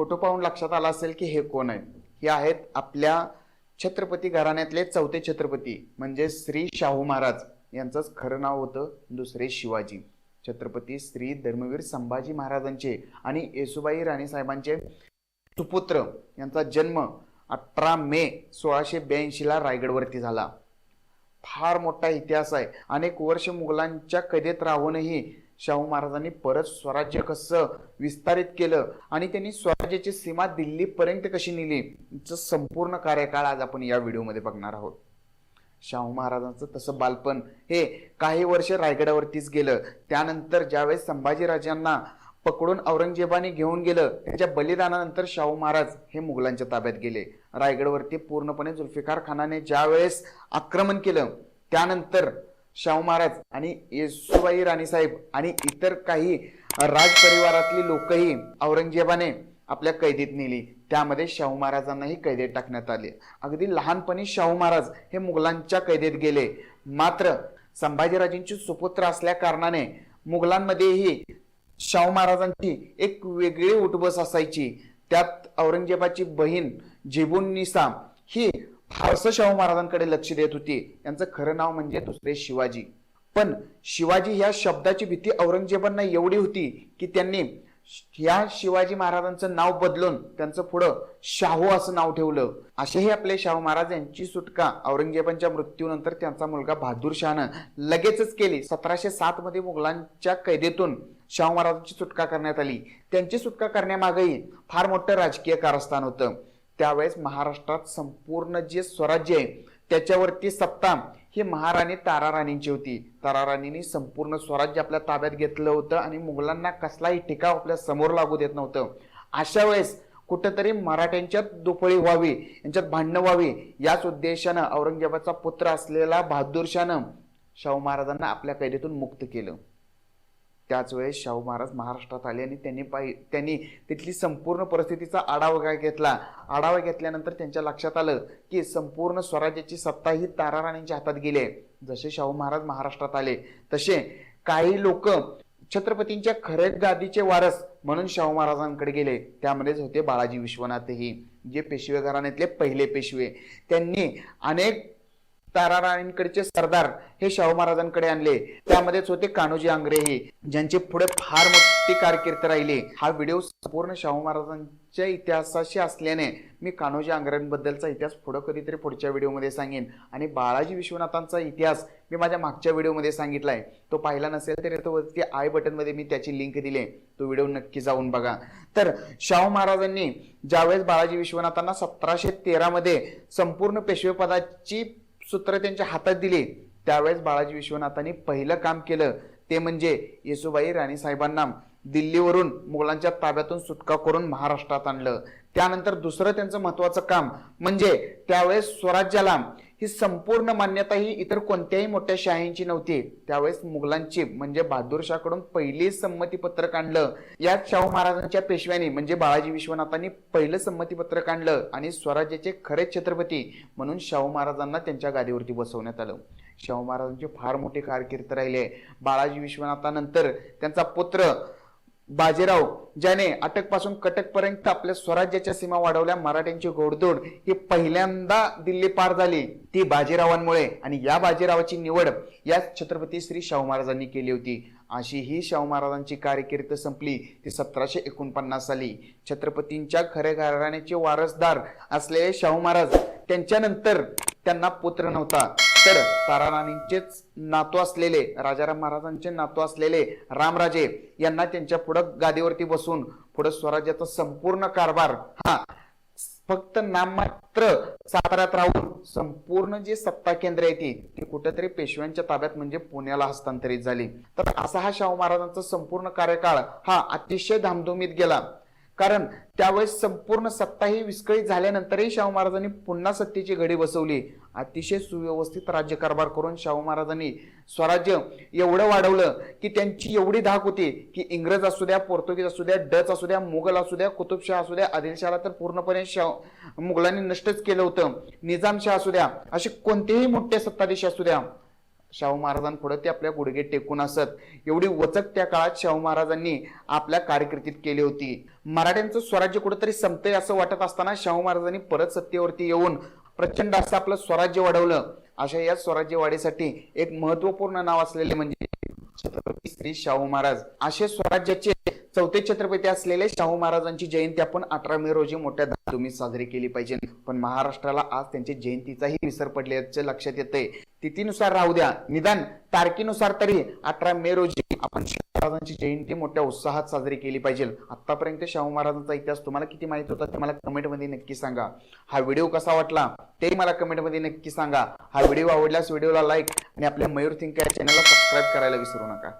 Photo पाहून लक्षात आला असेल की हे कोण आहे हे आहेत आपल्या छत्रपती घराण्यातले चौथे छत्रपती म्हणजे श्री शाहू महाराज. यांचंच खरं नाव होतं दुसरे शिवाजी. छत्रपती श्री धर्मवीर संभाजी महाराजांचे आणि येसुबाई राणीसाहेबांचे सुपुत्र. यांचा जन्म अठरा मे सोळाशे ब्याऐंशीला रायगडवरती झाला. फार मोठा इतिहास आहे. अनेक वर्ष मुघलांच्या कैदेत राहूनही शाहू महाराजांनी परत स्वराज्य कसं विस्तारित केलं आणि त्यांनी स्वराज्याची सीमा दिल्लीपर्यंत कशी नेली संपूर्ण कार्यकाळ आज आपण या व्हिडिओमध्ये बघणार आहोत. शाहू महाराजांचं तसं बालपण हे काही वर्ष रायगडावरतीच गेलं. त्यानंतर ज्यावेळेस संभाजीराजांना पकडून औरंगजेबाने घेऊन गेलं त्याच्या बलिदानानंतर शाहू महाराज हे मुघलांच्या ताब्यात गेले. रायगडवरती पूर्णपणे जुल्फिकार खानाने ज्यावेळेस आक्रमण केलं त्यानंतर शाहू महाराज आणि येसुबाई राणीसाहेब आणि इतर काही राजपरिवारातली लोकही औरंगजेबाने आपल्या कैदीत नेली. त्यामध्ये शाहू महाराजांनाही कैदेत टाकण्यात आले. अगदी लहानपणी शाहू महाराज हे मुघलांच्या कैदेत गेले. मात्र संभाजीराजेंची सुपुत्र असल्या कारणाने मुघलांमध्येही शाहू महाराजांची एक वेगळी उठबस असायची. त्यात औरंगजेबाची बहीण जेबुन निसाम ही फारसं शाहू महाराजांकडे लक्ष देत होती. यांचं खरं नाव म्हणजे दुसरे शिवाजी. पण शिवाजी ह्या शब्दाची भीती औरंगजेबांना एवढी होती की त्यांनी ह्या शिवाजी महाराजांचं नाव बदलून त्यांचं पुढं शाहू असं नाव ठेवलं. असेही आपले शाहू महाराज यांची सुटका औरंगजेबांच्या मृत्यूनंतर त्यांचा मुलगा बहादूर शहानं लगेचच केली. सतराशे सात मध्ये मुघलांच्या कैदेतून शाहू महाराजांची सुटका करण्यात आली. त्यांची सुटका करण्यामागेही फार मोठं राजकीय कारस्थान होतं. त्यावेळेस महाराष्ट्रात संपूर्ण जे स्वराज्य आहे त्याच्यावरती सत्ता ही महाराणी तारा राणींची होती. तारा राणींनी संपूर्ण स्वराज्य आपल्या ताब्यात घेतलं होतं आणि मुघलांना कसलाही टिकाव आपल्यासमोर लागू देत नव्हतं. अशा वेळेस कुठंतरी मराठ्यांच्यात दुफळी व्हावी यांच्यात भांडणं व्हावी याच उद्देशानं औरंगजेबाचा पुत्र असलेला बहादूरशानं शाहू महाराजांना आपल्या कैदेतून मुक्त केलं. त्याच वेळेस शाहू महाराज महाराष्ट्रात आले आणि त्यांनी पाहि त्यांनी तिथली संपूर्ण परिस्थितीचा आढावा घेतला. आढावा घेतल्यानंतर त्यांच्या लक्षात आलं की संपूर्ण स्वराज्याची सत्ता ही तारा राणींच्या हातात गेली आहे. जसे शाहू महाराज महाराष्ट्रात आले तसे काही लोक छत्रपतींच्या खरेच गादीचे वारस म्हणून शाहू महाराजांकडे गेले. त्यामध्येच होते बाळाजी विश्वनाथही जे पेशवे घराण्यातले पहिले पेशवे. त्यांनी अनेक तारा राणींकडचे सरदार हे शाहू महाराजांकडे आणले. त्यामध्येच होते कान्होजी आंग्रेही ज्यांची पुढे फार मोठी कारकीर्द राहिली. हा व्हिडिओ संपूर्ण शाहू महाराजांच्या इतिहासाशी असल्याने मी कान्होजी आंग्रेंबद्दलचा इतिहास पुढे कधीतरी पुढच्या व्हिडिओमध्ये सांगेन. आणि बाळाजी विश्वनाथांचा इतिहास मी माझ्या मागच्या व्हिडिओमध्ये सांगितलाय. तो पाहिला नसेल तर तो वरती आय बटनमध्ये मी त्याची लिंक दिली तो व्हिडिओ नक्की जाऊन बघा. तर शाहू महाराजांनी ज्यावेळेस बाळाजी विश्वनाथांना सतराशे तेरामध्ये संपूर्ण पेशवेपदाची सूत्र त्यांच्या हातात दिले. त्यावेळेस बाळाजी विश्वनाथांनी पहिलं काम केलं. ते म्हणजे येसुबाई राणीसाहेबांना दिल्लीवरून मुघलांच्या ताब्यातून सुटका करून महाराष्ट्रात आणलं. त्यानंतर दुसरं त्यांचं महत्वाचं काम म्हणजे त्यावेळेस स्वराज्याला ही संपूर्ण मान्यता ही इतर कोणत्याही मोठ्या शाहींची नव्हती. त्यावेळेस मुघलांची म्हणजे बहादूर शाहकडून पहिली संमतीपत्रक आणलं. यात शाहू महाराजांच्या पेशव्यांनी म्हणजे बाळाजी विश्वनाथांनी पहिलं संमतीपत्रक आणलं आणि स्वराज्याचे खरे छत्रपती म्हणून शाहू महाराजांना त्यांच्या गादीवरती बसवण्यात आलं. शाहू महाराजांची फार मोठी कारकीर्द राहिली. आहे बाळाजी विश्वनाथानंतर त्यांचा पुत्र बाजीराव ज्याने अटकपासून कटकपर्यंत आपल्या स्वराज्याच्या सीमा वाढवल्या मराठ्यांची घोडदोड ही पहिल्यांदा दिल्ली पार झाली ती बाजीरावांमुळे. आणि या बाजीरावाची निवड या छत्रपती श्री शाहू महाराजांनी केली होती. अशी ही शाहू महाराजांची कारकीर्द संपली ती सतराशे एकोणपन्नास साली. छत्रपतींच्या खरे घराण्याचे वारसदार असलेले शाहू महाराज त्यांच्यानंतर त्यांना पुत्र नव्हता. तर ताराराणींचेच नातू असलेले राजाराम महाराजांचे नातू असलेले रामराजे यांना त्यांच्या पुढं गादीवरती बसून पुढं स्वराज्याचा संपूर्ण कारभार हा फक्त नाममात्र साताऱ्यात राहून संपूर्ण जी सत्ता केंद्र आहे ती ती कुठेतरी पेशव्यांच्या ताब्यात म्हणजे पुण्याला हस्तांतरित झाली. तर असा हा शाहू महाराजांचा संपूर्ण कार्यकाळ हा अतिशय धामधुमीत गेला. कारण त्यावेळेस संपूर्ण सत्ता ही विस्कळीत झाल्यानंतरही शाहू महाराजांनी पुन्हा सत्तेची घडी बसवली. अतिशय सुव्यवस्थित राज्यकारभार करून शाहू महाराजांनी स्वराज्य एवढं वाढवलं की त्यांची एवढी धाक होती की इंग्रज असू द्या पोर्तुगीज असू द्या डच असू द्या मुघल असू द्या कुतुबशाह असू द्या आदिलशाहला तर पूर्णपणे शाह मुघलांनी नष्टच केलं होतं. निजामशाह असू द्या असे कोणतेही मोठे सत्ताधीश असू द्या. शाहू महाराजांपुढे ते आपल्या गुडघे टेकून असत. एवढी वचक त्या काळात शाहू महाराजांनी आपल्या कारकिर्दीत केली होती. मराठ्यांचं स्वराज्य कुठेतरी संपतंय असं वाटत असताना शाहू महाराजांनी परत सत्तेवरती येऊन प्रचंड असं आपलं स्वराज्य वाढवलं. अशा या स्वराज्य वाढीसाठी एक महत्त्वपूर्ण नाव असलेले म्हणजे छत्रपती श्री शाहू महाराज. असे स्वराज्याचे चौथे छत्रपती असलेले शाहू महाराजांची जयंती आपण अठरा मे रोजी मोठ्या तुम्ही साजरी केली पाहिजे. पण महाराष्ट्राला आज त्यांच्या जयंतीचाही विसर पडल्याचे लक्षात येते तिथीनुसार राहू द्या. निदान तारखेनुसार तरी अठरा मे रोजी आपण शाहू महाराजांची जयंती मोठ्या उत्साहात साजरी केली पाहिजे. आतापर्यंत शाहू महाराजांचा इतिहास तुम्हाला किती माहीत होता ते मला कमेंटमध्ये नक्की सांगा. हा व्हिडिओ कसा वाटला ते मला कमेंटमध्ये नक्की सांगा. हा व्हिडिओ आवडल्यास व्हिडिओला लाईक आणि आपल्या मयूर थिंक या चॅनलला सबस्क्राईब करायला विसरू नका.